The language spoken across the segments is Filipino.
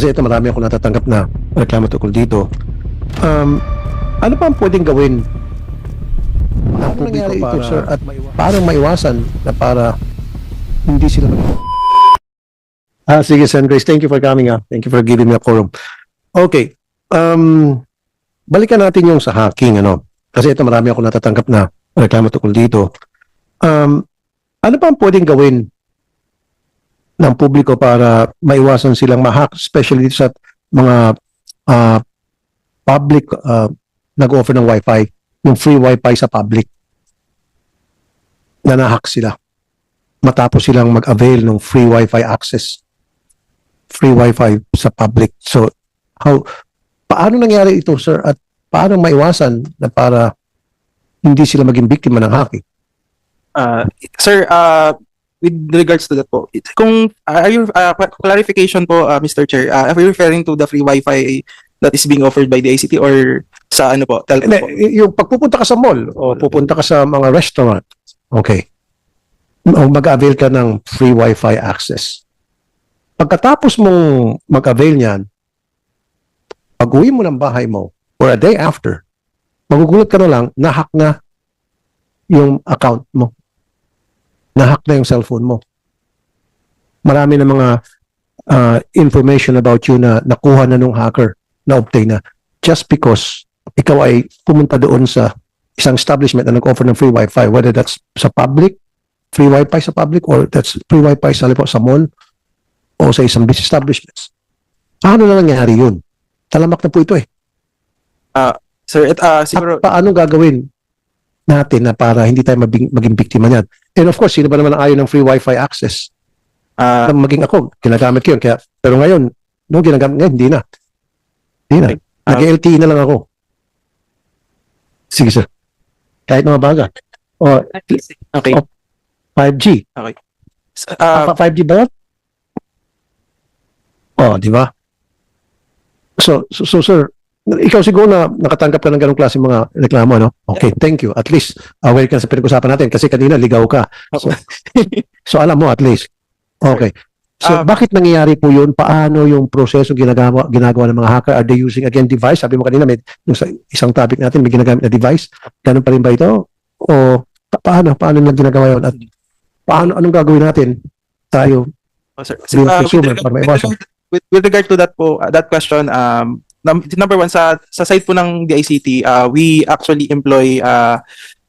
Kasi ito marami ako natatanggap na reklamo tungkol dito. Um, ano pa ang pwedeng gawin? Ano nangyari ito, sir? At paano maiwasan na para hindi sila mag- Ah, sige, Sen. Grace. Thank you for coming. Ah. Thank you for giving me a quorum. Okay. Um, balikan natin yung sa hacking. Ano? Kasi ito marami ako natatanggap na reklamo tungkol dito. Um, ano pa ang pwedeng gawin ng publiko para maiwasan silang ma-hack, especially dito sa mga ah, public ah, nag-offer ng wifi, yung free wifi sa public na na-hack sila matapos silang mag-avail ng free wifi access free wifi sa public. So, how, paano nangyari ito, sir? At paano maiwasan na para hindi sila maging biktima ng hacking? Uh, sir, uh, with regards to that po, it- kung uh, are you uh, cla- clarification po uh, Mr. Chair, uh, are you referring to the free wifi that is being offered by the ICT or sa ano po, telco po? Hindi, y- yung pagpupunta ka sa mall o pupunta ka sa mga restaurant, okay, mag-avail ka ng free wifi access. Pagkatapos mong mag-avail niyan, pag uwi mo ng bahay mo, or a day after, magugulat ka na lang, nahack na yung account mo. Nahack na yung cellphone mo. Marami na mga uh, information about you na nakuha na nung hacker, na-obtain na, just because ikaw ay pumunta doon sa isang establishment na nag-offer ng free wifi, whether that's sa public, free wifi sa public, or that's free wifi sa, halimbawa, sa mall, o sa isang business establishments. Paano na nangyari yun? Talamak na po ito eh. Sir, it, uh, At siguro, paano gagawin natin na para hindi tayo mabing, maging biktima niyan? And of course, sino ba naman ang ayaw ng free wifi access? uh, Na maging ako, ginagamit ko yun. Kaya, pero ngayon, nung ginagamit ngayon, hindi na. Hindi na. Ah. Nag-LTE na lang ako. Sige sir. Kahit mga baga. O, okay. Oh. 5G. Uh, Ah, 5G ba yan? Oh, di ba? So, so, so, sir, ikaw siguro na nakatanggap ka ng ganong klase mga reklamo, no? Okay, thank you. At least, aware ka sa pinag-usapan natin kasi kanina ligaw ka. So, so alam mo at least. Okay. So, Ah. bakit nangyayari po yun? Paano yung proseso ginagawa, ginagawa ng mga hacker? Are they using, again, device? Sabi mo kanina, may, yung sa isang topic natin, may ginagamit na device. Ganun pa rin ba ito? O pa- paano? Paano nila ginagawa yun? At paano, anong gagawin natin? Tayo, oh, sir. Bill Uh, with, consumer, regard- para with, maiwasan. regard- with, with regard to that po, uh, that question, um, num- number one, sa, sa side po ng DICT, uh, we actually employ uh,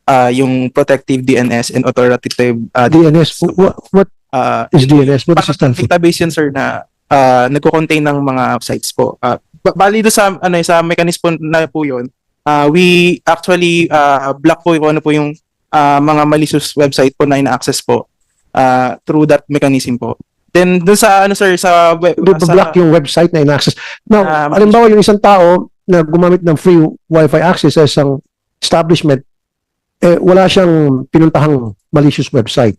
uh, yung protective DNS and authoritative uh, DNS. What, what uh, is DNS? What does it stand for? database yun sir na uh, nagko-contain ng mga sites po. Uh, ba- bali do sa ano sa mechanism na po yun, uh, we actually uh, block po yung ano po yung uh, mga malicious website po na ina-access po uh, through that mechanism po. Then dun sa ano sir sa web sa- block yung website na in-access. Now, Um, halimbawa yung isang tao na gumamit ng free Wi-Fi access sa isang establishment, eh, wala siyang pinuntahang malicious website.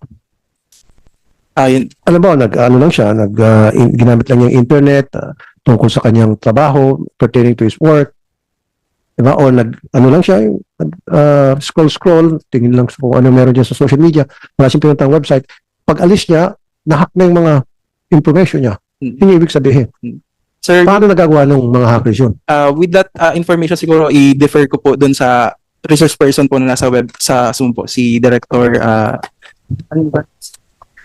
ah, yun, Alam mo, nag, ano lang siya, nag, ah, in- ginamit lang yung internet ah, tungkol sa kanyang trabaho, pertaining to his work. Diba? O nag, ano lang siya, nag, ah, scroll-scroll, tingin lang kung ano meron dyan sa social media, wala siyang pinuntahang website. Pag alis niya, nahack na yung mga information niya. Mm. Yun yung ibig sabihin. sir Paano nagagawa ng mga hackers yun? uh, with that uh, information siguro i-defer ko po dun sa resource person po na nasa web sa Zoom po si Director uh,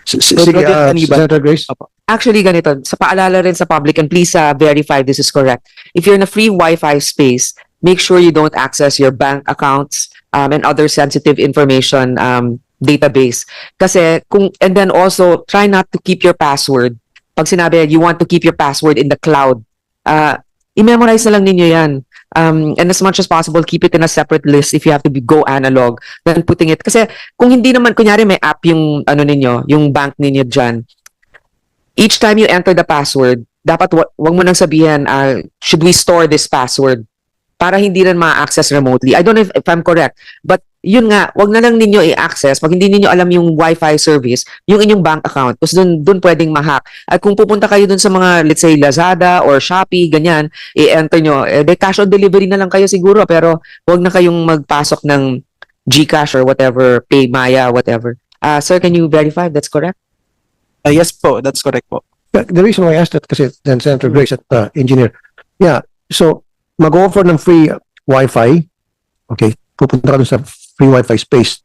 Sige. Senator Grace. Actually, ganito, sa paalala rin sa public, and please uh, verify this is correct. If you're in a free Wi-Fi space, make sure you don't access your bank accounts um, and other sensitive information um, database. Kasi kung, and then also, try not to keep your password. Pag sinabi, you want to keep your password in the cloud, uh, i-memorize na lang ninyo yan. Um, and as much as possible, keep it in a separate list if you have to be go analog than putting it. Kasi kung hindi naman, kunyari may app yung ano ninyo, yung bank ninyo dyan, each time you enter the password, dapat wa- wag mo nang sabihin, ah, should we store this password? Para hindi rin ma-access remotely. I don't know if, if I'm correct, but yun nga, wag na lang ninyo i-access pag hindi ninyo alam yung Wi-Fi service, yung inyong bank account. Kasi dun, dun pwedeng ma-hack. At kung pupunta kayo dun sa mga, let's say, Lazada or Shopee, ganyan, i-enter nyo, eh, de cash on delivery na lang kayo siguro, pero wag na kayong magpasok ng Gcash or whatever, Paymaya, whatever. Ah, sir, can you verify if that's correct? Uh, yes po, that's correct po. But The reason why I asked that kasi then Senator Grace at uh, engineer. Yeah, so mag-offer ng free Wi-Fi. Okay, pupunta ka sa free Wi-Fi space.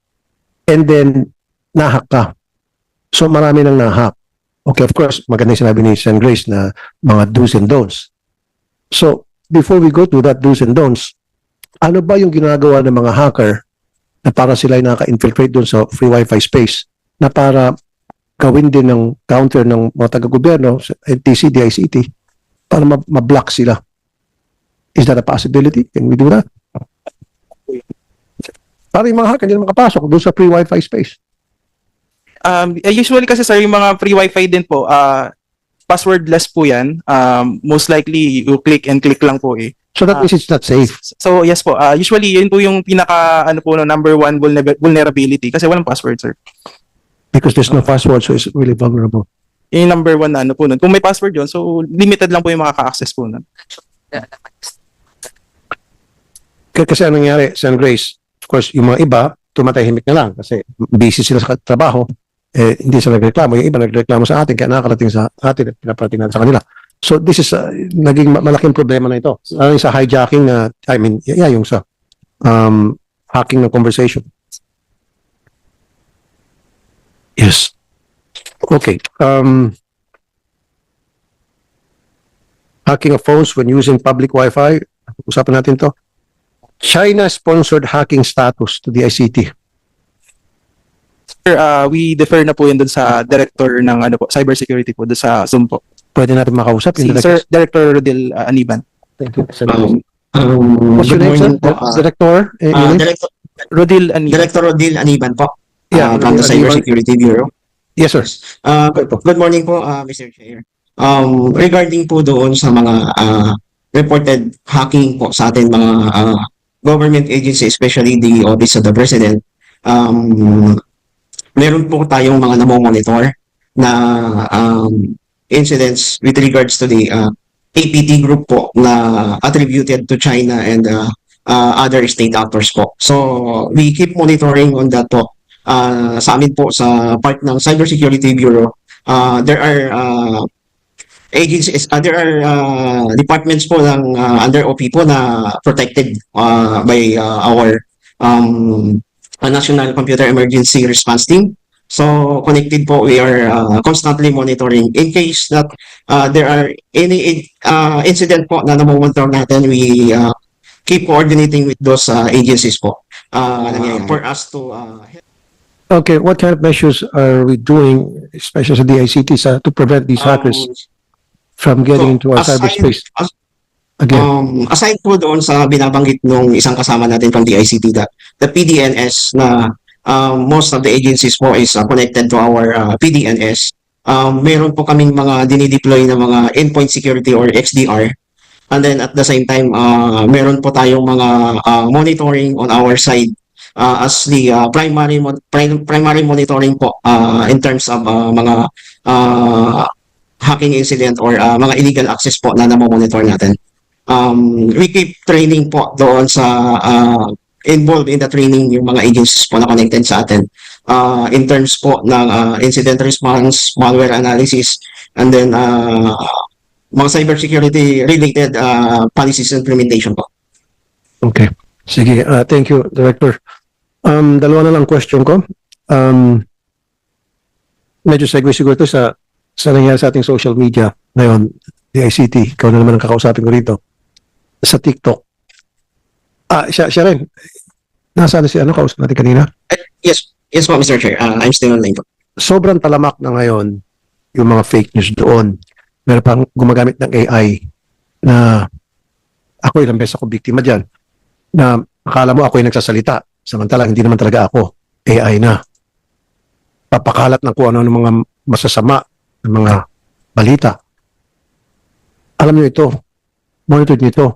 And then, nahack ka. So marami nang nahack. Okay, of course, maganda yung sinabi ni Sen. Grace na mga do's and don'ts. So, before we go to that do's and don'ts, ano ba yung ginagawa ng mga hacker na para sila ay naka-infiltrate doon sa free Wi-Fi space na para gawin din ng counter ng mga taga-gobyerno NTC, DICT para ma- ma-block sila. Is that a possibility? Can we do that? Para yung mga hacker hindi na makapasok doon sa free Wi-Fi space. Um, eh, usually kasi sir, yung mga free wifi din po, ah passwordless po yan. Um, most likely, you click and click lang po eh. So that Ah. means it's not safe. So yes po, ah usually yun po yung pinaka ano po no, number one vulner- vulnerability kasi walang password sir. because there's no password, so it's really vulnerable. Yung number one na ano po nun. Kung may password yun, so limited lang po yung makaka-access po nun. Kasi anong nangyari, San Grace, of course, yung mga iba, tumatahimik na lang kasi busy sila sa trabaho, eh, hindi sila nagreklamo. Yung iba nagreklamo sa atin, kaya nakakarating sa atin at pinaparating natin sa kanila. So this is, uh, naging ma- malaking problema na ito. Yung sa hijacking na, I mean, yeah, yung sa um, hacking ng conversation. Yes. Okay. Um, hacking of phones when using public Wi-Fi. Usapan natin to. China-sponsored hacking status to the ICT. Sir, ah, we defer na po yun dun sa director ng ano po, cybersecurity po dun sa Zoom po. Pwede natin makausap. Si the Sir Director Rodel ah, Aniban. Thank you. Sir. Um, um, What's your good name, sir? morning po. Uh, Director? Eh, uh, name? Director, Rodel Aniban. Director Odil Aniban po. Yeah, uh, from the Rodil Aniban. Cybersecurity Bureau. Yes, sir. Uh, good, good morning po, uh, Mr. Chair. Um, regarding po doon sa mga uh, reported hacking po sa ating mga uh, government agency, especially the Office of the President, um, meron po tayong mga namomonitor na um, incidents with regards to the uh, APT group po na attributed to China and uh, uh, other state actors po. So, we keep monitoring on that po. Uh, sa amin po sa part ng Cybersecurity Bureau, uh, there are uh, agencies, there are uh, departments po ng uh, under OP po na protected uh, by uh, our um, National Computer Emergency Response Team. So connected po, we are uh, constantly monitoring in case that uh, there are any uh, incident po na namomonitor natin, we uh, keep coordinating with those uh, agencies po. Uh, for us to uh, Okay, what kind of measures are we doing, especially sa DICT, sa, to prevent these hackers? Um, from getting into so, our aside- cyberspace? as- Again, Um, aside po doon sa binabanggit nung isang kasama natin from the ICT, that the PDNS na um, most of the agencies po is uh, connected to our uh, PDNS. Um, meron po kaming mga dinideploy na mga endpoint security or XDR. And then at the same time, uh, meron po tayong mga uh, monitoring on our side uh, as the uh, primary mon- prim- primary monitoring po uh, in terms of uh, mga uh, hacking incident or uh, mga illegal access po na namomonitor natin um, we keep training po doon sa uh, involved in the training yung mga agencies po na connected sa atin uh, in terms po ng uh, incident response, malware analysis, and then uh, mga cybersecurity related uh, policies implementation po. okay. Sige, uh, thank you, Director. Um, dalawa na lang question ko. Um, medyo segue siguro ito sa, sa nangyari sa ating social media ngayon, DICT, ikaw na naman ang kakausapin ko rito. Sa TikTok. Ah, siya, siya rin. Nasaan na si ano, kausap natin kanina? Yes, yes po Mr. Chair, uh, I'm still online po. sobrang talamak na ngayon yung mga fake news doon. Meron pang gumagamit ng AI na ako ilang beses ako biktima dyan na akala mo ako yung nagsasalita samantalang hindi naman talaga ako. AI na. Papakalat ng kung ano ng mga masasama ng mga balita. Alam niyo ito. Monitor niyo ito.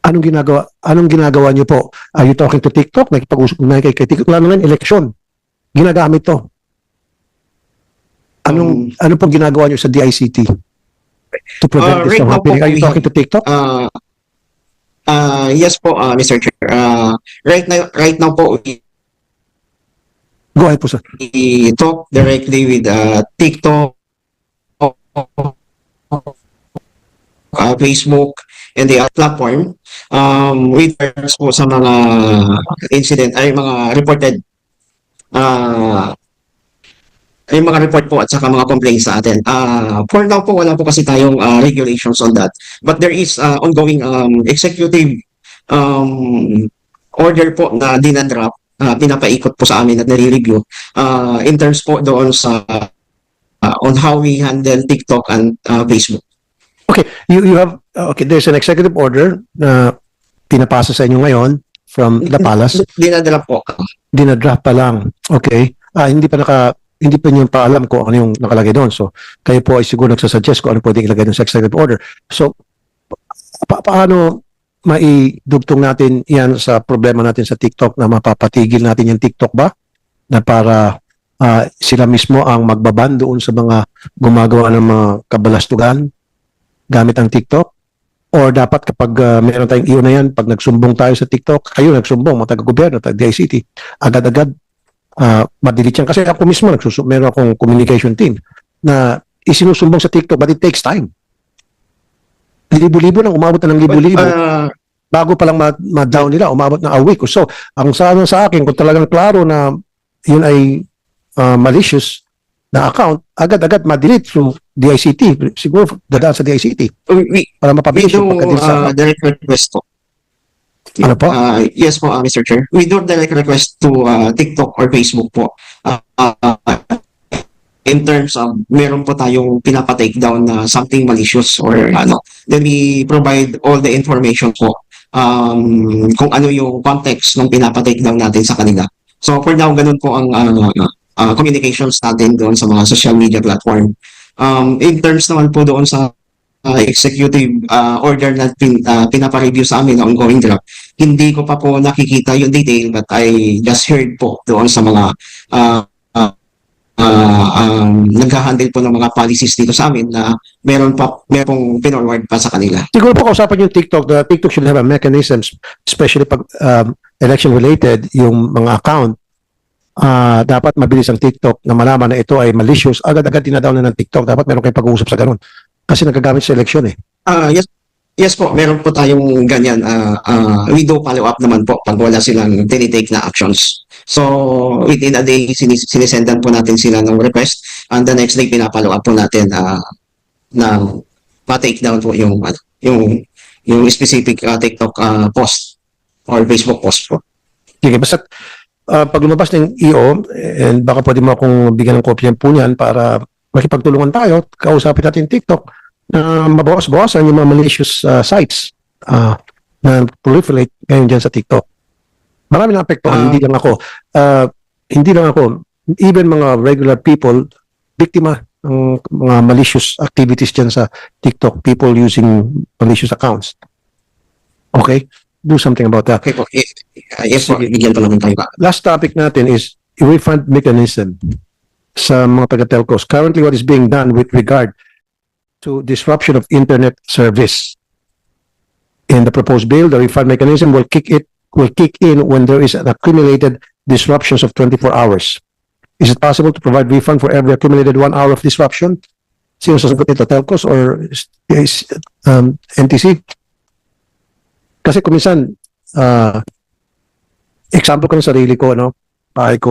Anong ginagawa? Anong ginagawa niyo po? Are you talking to TikTok? Nakipag-usap na kay, kay TikTok. Lalo ngayon, election ginagamit to. Anong ano pong ginagawa niyo sa DICT to prevent Uh, this right from happening? Are you talking to TikTok? Uh, uh, yes po uh, Mr. Chair. Uh, right now right now po we Go ahead po sir. we talk directly with uh, TikTok uh, Facebook and the other platform um with regards po sa mga incident ay mga reported uh, ay mga report po at saka mga complaints sa atin. Uh, for now po, wala po kasi tayong uh, regulations on that. But there is uh, ongoing um, executive um, order po na dinadraft, uh, pinapaikot po sa amin at nare-review uh, in terms po doon sa uh, on how we handle TikTok and uh, Facebook. You, you have, okay, there's an executive order na pinapasa sa inyo ngayon from the palace. Dinadraft po. Dinadraft pa lang. Okay. Ah, hindi pa naka, hindi pa niyo pa alam kung ano yung nakalagay doon. So, kayo po ay siguro nagsasuggest kung ano pwedeng ilagay doon sa executive order. So, pa- paano maidugtong natin yan sa problema natin sa TikTok na mapapatigil natin yung TikTok ba? Na para ah, sila mismo ang magbaban doon sa mga gumagawa ng mga kabalastugan gamit ang TikTok? Or dapat kapag ah, meron tayong iyo na yan, pag nagsumbong tayo sa TikTok, kayo nagsumbong, mga taga-gobyerno, taga-DICT, agad-agad uh, madilit yan. Kasi ako mismo, nagsusum- meron akong communication team na isinusumbong sa TikTok but it takes time. Libo-libo nang umabot na ng libo-libo Uh, bago pa lang ma- ma-down nila, umabot na a week. So, ang sa, ano sa akin, kung talagang klaro na yun ay uh, malicious na account, agad-agad ma-delete through DICT. Siguro dadaan sa DICT we, para mapabilis yung pagka-delete sa uh, direct request po. Ano po? Uh, yes po, uh, Mr. Chair. We do direct request to uh, TikTok or Facebook po. Uh, uh, in terms of meron po tayong pinapa-take down na something malicious or ano, then we provide all the information po um, kung ano yung context ng pinapa-take down natin sa kanila. So for now, ganun po ang uh, uh, communications natin doon sa mga social media platform. Um, in terms naman po doon sa uh, executive uh, order na pin, uh, pinapa-review sa amin na ongoing draft, hindi ko pa po nakikita yung detail but I just heard po doon sa mga uh, uh, uh, um, naghahandle po ng mga policies dito sa amin na meron pa meron pong pinorward pa sa kanila. Siguro po kausapan yung TikTok, the TikTok should have a mechanisms, especially pag um, election related, yung mga account, ah dapat mabilis ang TikTok na malaman na ito ay malicious, agad-agad dinadown na ng TikTok. Dapat meron kayong pag-uusap sa ganun. Kasi nagagamit sa election eh. Ah, yes. Yes po, meron po tayong ganyan. Ah, ah, we do follow up naman po pag wala silang tinitake na actions. So, within a day, sinis sinisendan po natin sila ng request and the next day, pinapollow up po natin ah, na ma-take down po yung, ano, yung, yung specific ah, TikTok ah, post or Facebook post po. Sige, basta ah, pag lumabas ng EO, and baka pwede mo akong bigyan ng kopya po niyan para makipagtulungan tayo, kausapin natin TikTok na mabawas-bawasan yung mga malicious ah, sites ah, na proliferate ngayon dyan sa TikTok. Marami na apekto, Ah. hindi lang ako. Ah, hindi lang ako, even mga regular people, biktima ng mga malicious activities dyan sa TikTok, people using malicious accounts. Okay? Do something about that. Okay po. Y- ah, yes Sige. bigyan pa naman tayo. last topic natin is refund mechanism sa mga taga-telcos. Currently, what is being done with regard to disruption of internet service. In the proposed bill, the refund mechanism will kick it will kick in when there is an accumulated disruptions of 24 hours. Is it possible to provide refund for every accumulated one hour of disruption? Sino sasagot nito? Telcos or um, NTC? Kasi kuminsan, ah, example ko ng sarili ko, ko.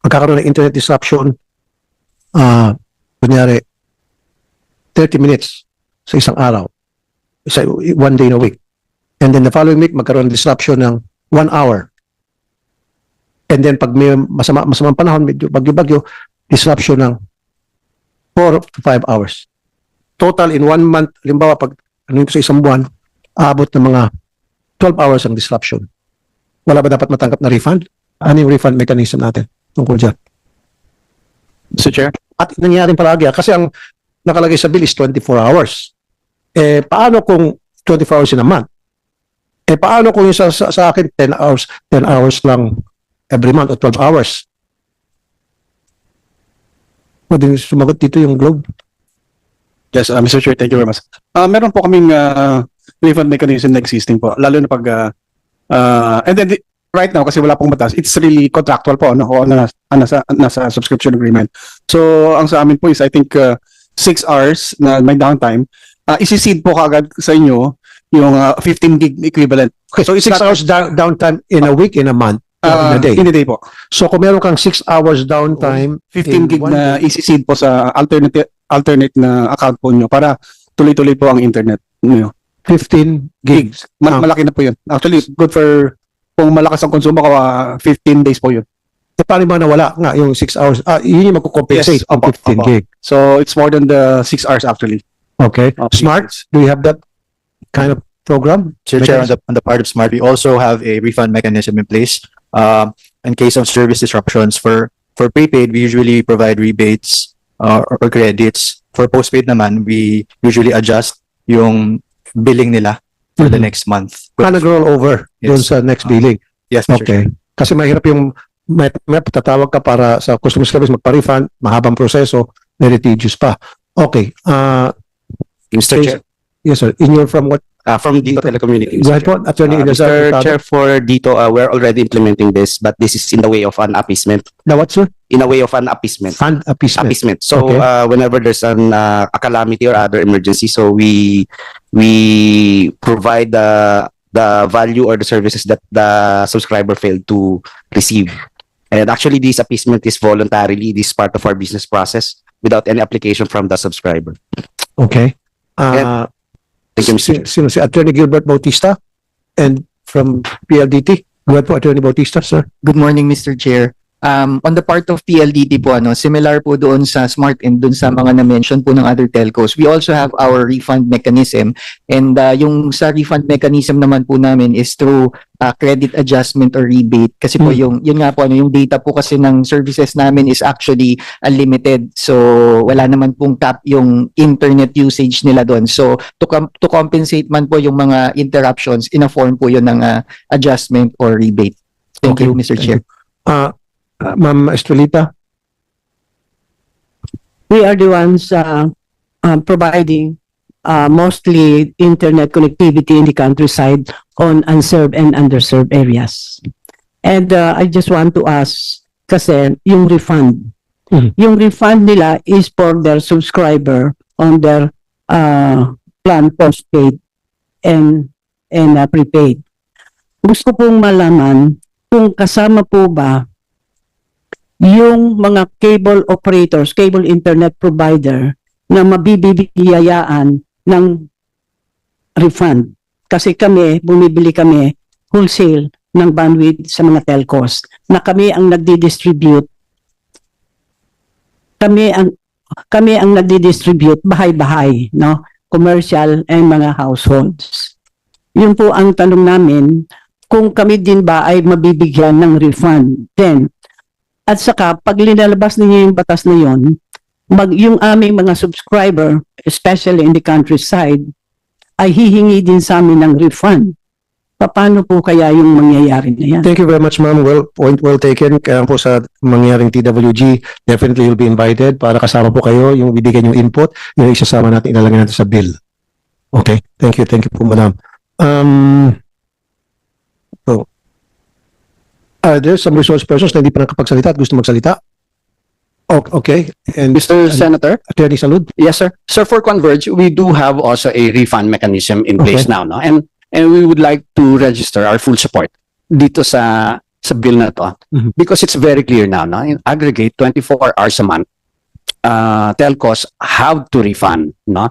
Magkakaroon ng internet disruption, ah, kunyari, 30 minutes sa isang araw. Sa one day in a week. And then the following week, magkaroon ng disruption ng one hour. And then pag may masama, masamang panahon, medyo bagyo-bagyo, disruption ng 4 to 5 hours. Total in one month, limbawa pag ano yun sa isang buwan, aabot ng mga 12 hours ang disruption wala ba dapat matanggap na refund? Ano yung refund mechanism natin tungkol dyan? Mr. Chair? At nangyayari palagi ah, kasi ang nakalagay sa bill is 24 hours. Eh, paano kung 24 hours in a month? Eh, paano kung sa, sa, sa akin 10 hours, 10 hours lang every month o 12 hours? Pwede sumagot dito yung Globe. Yes, uh, Mr. Chair, thank you very much. Uh, meron po kaming uh, refund mechanism na existing po, lalo na pag, uh, uh, and then the- right now, kasi wala pong batas, it's really contractual po, no? o nasa, nasa, nasa subscription agreement. So, ang sa amin po is, I think, uh, 6 hours na may downtime, uh, isi-seed po kagad sa inyo yung uh, 15 gig equivalent. Okay, so it's 6 not- hours down, downtime in a week, in a month, Uh, in a day. In a day po. So kung meron kang 6 hours downtime, 15 In gig na isi-seed po sa alternate alternate na account po nyo para tuloy-tuloy po ang internet nyo. 15 gigs. Mal- Ah. Malaki na po yun. Actually, good for kung malakas ang konsumo ko, uh, 15 days po yun. E paano ba nawala nga yung 6 hours? Ah, yun yung magkukompensate Yes, ang opo, 15 opo. gig. So, it's more than the 6 hours actually. Okay. of Smart, do you have that kind of program? Sir Chair, on the, on the part of Smart, we also have a refund mechanism in place. Um, in case of service disruptions for, for prepaid, we usually provide rebates uh, or, or credits. For postpaid naman, we usually adjust yung billing nila for the Mhm. next month. Ka nag-roll over doon Yes. sa next Ah. billing. Yes, Mr. Chair. Okay. Kasi mahirap yung may, may tatawag ka para sa customer service magpa-refund, mahabang proseso, litigious pa. Okay. Uh, Mr. Yes. Chair, yes, sir. In your from what? uh, from Dito Telecommunications. Go ahead po, Attorney Uh, Ilazar. Mr. Chair, for Dito, uh, we're already implementing this, but this is in the way of an appeasement, Na what, sir? in a way of an appeasement. Fund appeasement. Appeasement. So, Okay. uh, whenever there's an, uh, a calamity or other emergency, so we, we provide the, the value or the services that the subscriber failed to receive. And actually, this appeasement is voluntarily, this is part of our business process without any application from the subscriber. Okay. Uh, Thank you, Mr. Chair. si- Sino si Attorney Gilbert Bautista? And from PLDT? Go ahead po, Attorney Bautista, sir. Good morning, Mr. Chair. Um, on the part of PLDT po, ano, similar po doon sa Smart and doon sa mga na-mention po ng other telcos, we also have our refund mechanism. And uh, yung sa refund mechanism naman po namin is through uh, credit adjustment or rebate. Kasi po Hmm. yung, yun nga po, ano, yung data po kasi ng services namin is actually unlimited. So, wala naman pong cap yung internet usage nila doon. So, to, com- to compensate man po yung mga interruptions, in a form po yun ng uh, adjustment or rebate. Thank Okay. you, Mr. Thank Chair. Uh, uh, Ma'am Estrelita? we are the ones uh, um, providing uh, mostly internet connectivity in the countryside on unserved and underserved areas. And uh, I just want to ask kasi yung refund. Mhm. Yung refund nila is for their subscriber on their uh, plan postpaid and and uh, prepaid. Gusto pong malaman kung kasama po ba yung mga cable operators, cable internet provider na mabibigayaan ng refund. Kasi kami, bumibili kami wholesale ng bandwidth sa mga telcos na kami ang nagdi-distribute kami ang kami ang nagdi-distribute bahay-bahay, no? Commercial and mga households. Yun po ang tanong namin kung kami din ba ay mabibigyan ng refund. Then, at saka, pag linalabas ninyo yung batas na yon, mag, yung aming mga subscriber, especially in the countryside, ay hihingi din sa amin ng refund. Paano po kaya yung mangyayari na yan? Thank you very much, ma'am. Well, point well taken. Kaya po sa mangyaring TWG, definitely you'll be invited para kasama po kayo, yung bibigyan yung input, yung isasama natin, ilalagay natin sa bill. Okay. Thank you. Thank you po, madam. Um, so, are there some resource persons na hindi pa nakapagsalita at gusto magsalita? O- Okay. And Mr. Senator? Attorney Salud? Yes, sir. Sir, for Converge, we do have also a refund mechanism in place Okay. now, no? And and we would like to register our full support dito sa sa bill na to Mhm. because it's very clear now, no? In aggregate 24 hours a month, uh, telcos have to refund, no?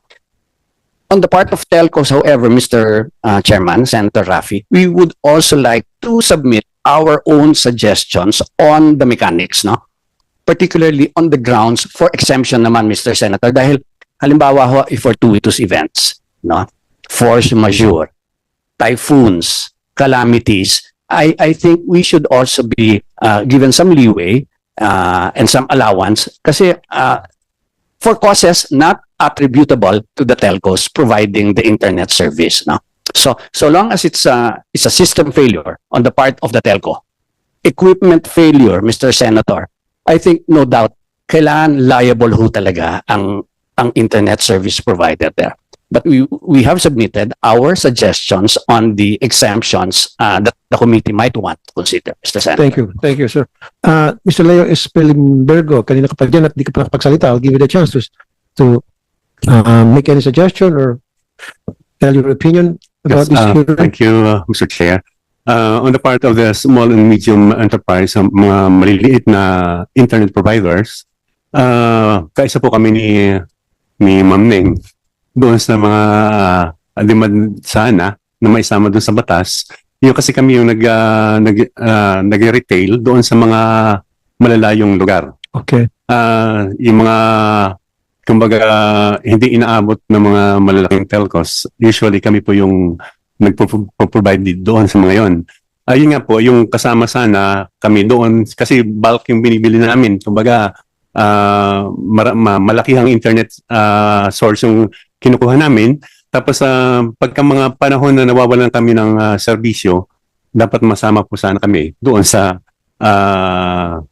On the part of telcos, however, Mr. uh, Chairman, Senator Rafi, we would also like to submit our own suggestions on the mechanics, no? particularly on the grounds for exemption naman, Mr. Senator, dahil halimbawa ho, if fortuitous events, no? Force majeure, typhoons, calamities, I, I think we should also be uh, given some leeway uh, and some allowance kasi uh, for causes not attributable to the telcos providing the internet service. No? So, so long as it's a, it's a system failure on the part of the telco, equipment failure, Mr. Senator, I think no doubt kailangan liable ho talaga ang ang internet service provider there. But we we have submitted our suggestions on the exemptions uh, that the committee might want to consider, Mr. Senator. Thank you. Thank you, sir. Uh, Mr. Leo Espelimbergo, kanina ka pa dyan at di ka pa nakapagsalita. I'll give you the chance to, to uh, make any suggestion or tell your opinion Yes, uh? Thank you, uh, Mr. Chair. Uh, on the part of the small and medium enterprise, ang mga maliliit na internet providers, uh, kaisa po kami ni, ni Ma'am Neng doon sa mga uh, demand sana na may sama doon sa batas. Yung kasi kami yung nag, uh, nag, uh, nag-retail doon sa mga malalayong lugar. Okay. Ah, yung mga kumbaga hindi inaabot ng mga malalaking telcos. Usually kami po yung nagpo-provide doon sa mga yon. Ayun nga po, yung kasama sana kami doon kasi bulk yung binibili namin. Kumbaga ah, mara- ma- malaki ang internet ah, source yung kinukuha namin. Tapos sa pagka mga panahon na nawawalan kami ng ah, serbisyo, dapat masama po sana kami doon sa ah,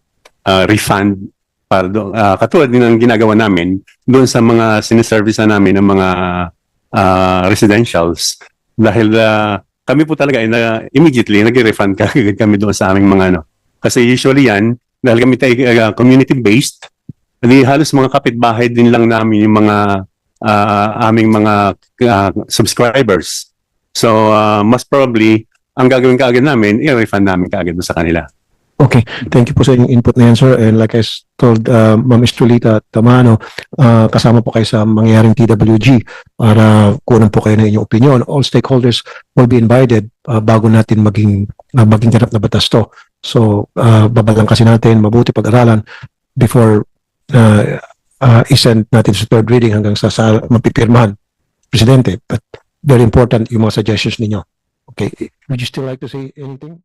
ah, refund para do, ah, katulad din ng ginagawa namin doon sa mga siniservice na namin ng mga ah, residentials. Dahil ah, kami po talaga ay na, immediately nag-refund kagad kami doon sa aming mga ano. Kasi usually yan dahil kami tayo ah, community based di halos mga kapitbahay din lang namin yung mga ah, aming mga ah, subscribers. So ah, most probably ang gagawin kaagad namin i-refund namin kaagad doon sa kanila Okay, thank you po sa inyong input na yan, sir. And like I told uh, Ma'am Estrelita Tamano, uh, kasama po kayo sa mangyaring TWG para kunan po kayo ng inyong opinion. All stakeholders will be invited uh, bago natin maging uh, maging ganap na batas to. So, uh, babalang kasi natin, mabuti pag-aralan before uh, uh, isend natin sa third reading hanggang sa, sa mapipirmahan Presidente. But very important yung mga suggestions ninyo. Okay, would you still like to say anything?